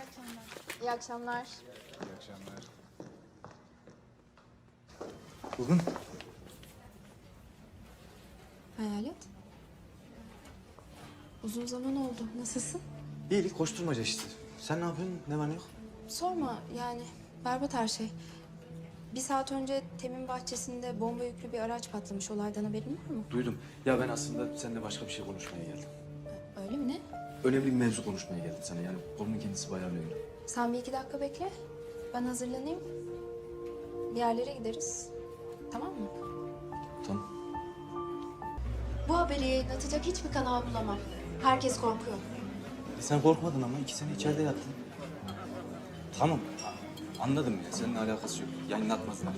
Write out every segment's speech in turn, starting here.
İyi akşamlar. İyi akşamlar. İyi akşamlar. Bugün Hayalet. Uzun zaman oldu. Nasılsın? iyilik koşturmaca işte. Sen ne yapıyorsun? Ne var ne yok? Sorma yani. Berbat her şey. Bir saat önce Temin bahçesinde bomba yüklü bir araç patlamış. Olaydan haberin var mı? Duydum. Ya ben aslında seninle başka bir şey konuşmaya geldim. Öyle mi ne? Önemli bir mevzu konuşmaya geldim sana. Yani konunun kendisi bayağı önemli. Sen bir iki dakika bekle. Ben hazırlanayım. Bir yerlere gideriz. Tamam mı? Tamam. Bu haberi yayınlatacak hiçbir kanal bulamam. Herkes korkuyor. E sen korkmadın ama iki sene içeride yattın. Tamam. Anladım ya. Seninle alakası yok. Yayınlatmazlar.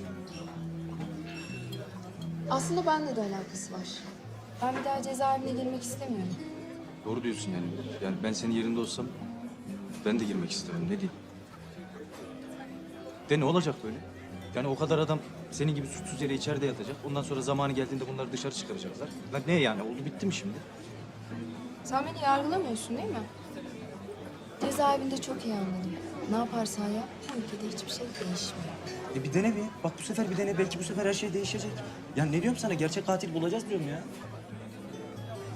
Aslında bende de alakası var. Ben bir daha cezaevine girmek istemiyorum. Doğru diyorsun yani. Yani ben senin yerinde olsam ben de girmek isterim. Ne diyeyim? De ne olacak böyle? Yani o kadar adam senin gibi suçsuz yere içeride yatacak. Ondan sonra zamanı geldiğinde bunları dışarı çıkaracaklar. Lan ne yani? Oldu bitti mi şimdi? Sen beni yargılamıyorsun değil mi? Cezaevinde çok iyi anladım. Ne yaparsan yap, bu ülkede hiçbir şey değişmiyor. E bir dene bir. Bak bu sefer bir dene. Belki bu sefer her şey değişecek. Ya ne diyorum sana? Gerçek katil bulacağız diyorum ya.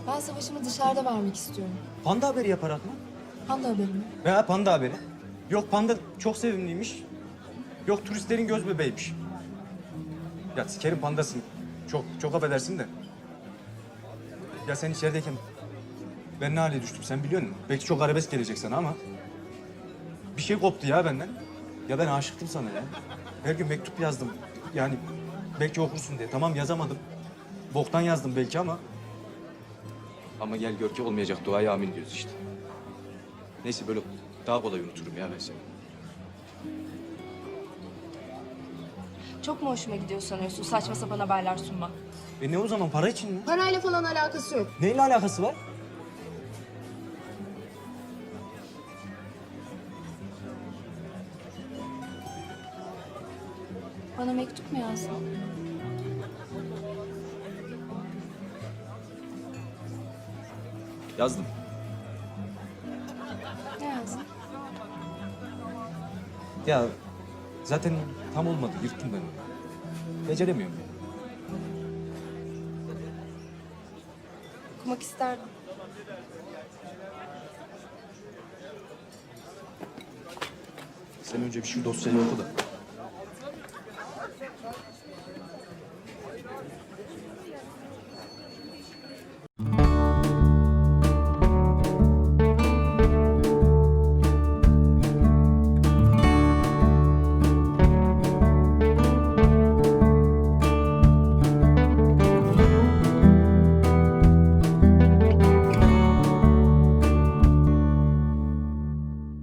Ben savaşımı dışarıda vermek istiyorum. Panda haberi yaparak mı? Handa haberi mi? Veya panda haberi. Yok panda çok sevimliymiş. Yok turistlerin göz bebeğiymiş. Ya sikerim pandasın. Çok, çok affedersin de. Ya sen içerideyken ben ne hale düştüm sen biliyor musun? Belki çok arabesk gelecek sana ama bir şey koptu ya benden. Ya ben aşıktım sana ya. Her gün mektup yazdım. Yani belki okursun diye. Tamam yazamadım. Boktan yazdım belki ama. Ama gel gör ki olmayacak duaya amin diyoruz işte. Neyse böyle daha kolay unuturum ya ben seni. Çok mu hoşuma gidiyor sanıyorsun saçma sapan haberler sunmak? E ne o zaman para için mi? Parayla falan alakası yok. Neyle alakası var? Bana mektup mu yazdın? Yazdım. Ne yazdın? Ya zaten tam olmadı. Yırttım ben onu. Beceremiyorum. Okumak isterdim. Sen önce bir şu dosyayı oku da.